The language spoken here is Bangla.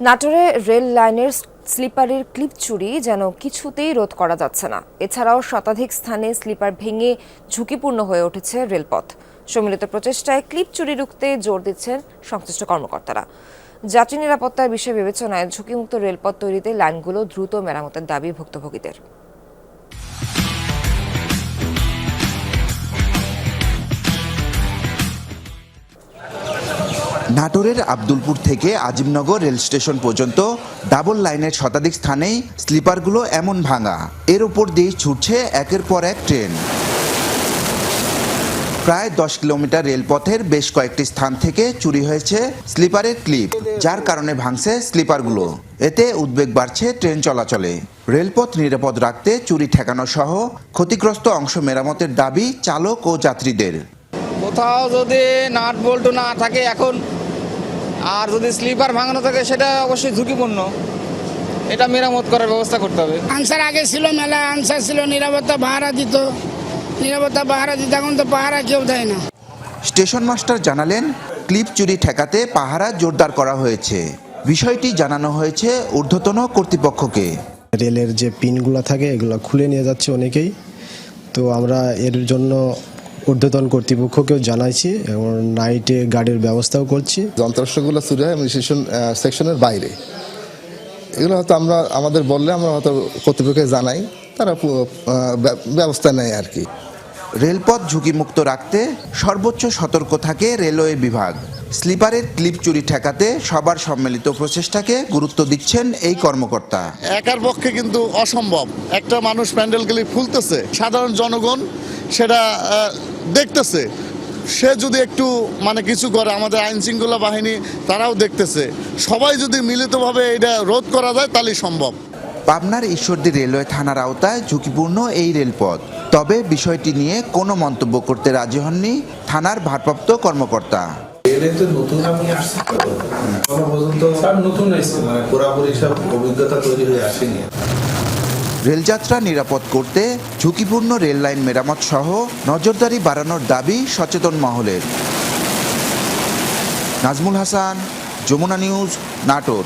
নাটোরে রেল লাইনের স্লিপারের ক্লিপ চুরি যেন কিছুতেই রোধ করা যাচ্ছে না। এছাড়াও শতাধিক স্থানে স্লিপার ভেঙে ঝুঁকিপূর্ণ হয়ে উঠেছে রেলপথ। সম্মিলিত প্রচেষ্টায় ক্লিপ চুরি রুখতে জোর দিচ্ছেন সংশ্লিষ্ট কর্মকর্তারা। যাত্রী নিরাপত্তার বিষয়ে বিবেচনায় ঝুঁকিমুক্ত রেলপথ তৈরিতে লাইনগুলো দ্রুত মেরামতের দাবি ভুক্তভোগীদের। নাটোরের আব্দুলপুর থেকে আজিমনগর রেল স্টেশন পর্যন্ত ডাবল লাইনের শতাধিক স্থানেই স্লিপারগুলো এমন ভাঙা। এর উপর দিয়ে ছুটছে একের পর এক ট্রেন। প্রায় দশ কিলোমিটার রেলপথের বেশ কয়েকটি স্থান থেকে চুরি হয়েছে স্লিপারের ক্লিপ, যার কারণে ভাঙছে স্লিপারগুলো। এতে উদ্বেগ বাড়ছে ট্রেন চলাচলে। রেলপথ নিরাপদ রাখতে চুরি ঠেকানো সহ ক্ষতিগ্রস্ত অংশ মেরামতের দাবি চালক ও যাত্রীদের। কোথাও যদি নাট বল্টু না থাকে, এখন আর যদি স্লিপার ভাঙানো থাকে সেটা অবশ্যই ঝুঁকিপূর্ণ। এটা মেরামত করার ব্যবস্থা করতে হবে। আনসার আগে ছিল মেলা আনসার ছিল নিরাপত্তা পাহারা দিত। নিরাপত্তা পাহারা দিত এখন তো পাহারা কেউ দেয় না। স্টেশন মাস্টার জানালেন ক্লিপ চুরি ঠেকাতে পাহারা জোরদার করা হয়েছে। বিষয়টি জানানো হয়েছে ঊর্ধ্বতন কর্তৃপক্ষকে। রেলের যে পিনগুলো থাকে এগুলো খুলে নিয়ে যাচ্ছে অনেকেই। তো আমরা এর জন্য ঊর্ধ্বতন কর্তৃপক্ষকেও জানাইছি এবং নাইটে গাড়ির ব্যবস্থাও করছি। যন্ত্রাংশগুলো চুরি হয় সেকশন সেকশনের বাইরে। এগুলো হয়তো আমরা আমাদের বললে আমরা হয়তো কর্তৃপক্ষকে জানাই তারা ব্যবস্থা নেয় আর কি। রেলপথ ঝুঁকিমুক্ত রাখতে সর্বোচ্চ সতর্ক থাকে রেলওয়ে বিভাগ। স্লিপারের ক্লিপ চুরি ঠেকাতে সবার সম্মিলিত প্রচেষ্টাকে গুরুত্ব দিচ্ছেন এই কর্মকর্তা। একার পক্ষে কিন্তু অসম্ভব। একটা মানুষ প্যান্ডেল গেলে ফুলতেছে সাধারণ জনগণ সেটা দেখতেছে। সে যদি একটু মানে কিছু করে আমাদের আইন শৃঙ্খলা বাহিনী তারাও দেখতেছে। সবাই যদি মিলিতভাবে এটা রোধ করা যায় তাহলেই সম্ভব। পাবনার ঈশ্বরদী রেলওয়ে থানার আওতায় ঝুঁকিপূর্ণ এই রেলপথ। তবে বিষয়টি নিয়ে কোনো মন্তব্য করতে রাজি হননি থানার ভারপ্রাপ্ত কর্মকর্তা। নতুন আমি আসছি। তো পর্যন্ত নতুন মানে পুরাপুরি সব অভিজ্ঞতা তৈরি হয়ে আসেনি। রেলযাত্রা নিরাপদ করতে ঝুঁকিপূর্ণ রেল লাইন মেরামত সহ নজরদারি বাড়ানোর দাবি সচেতন মহলের। নাজমুল হাসান, যমুনা নিউজ, নাটোর।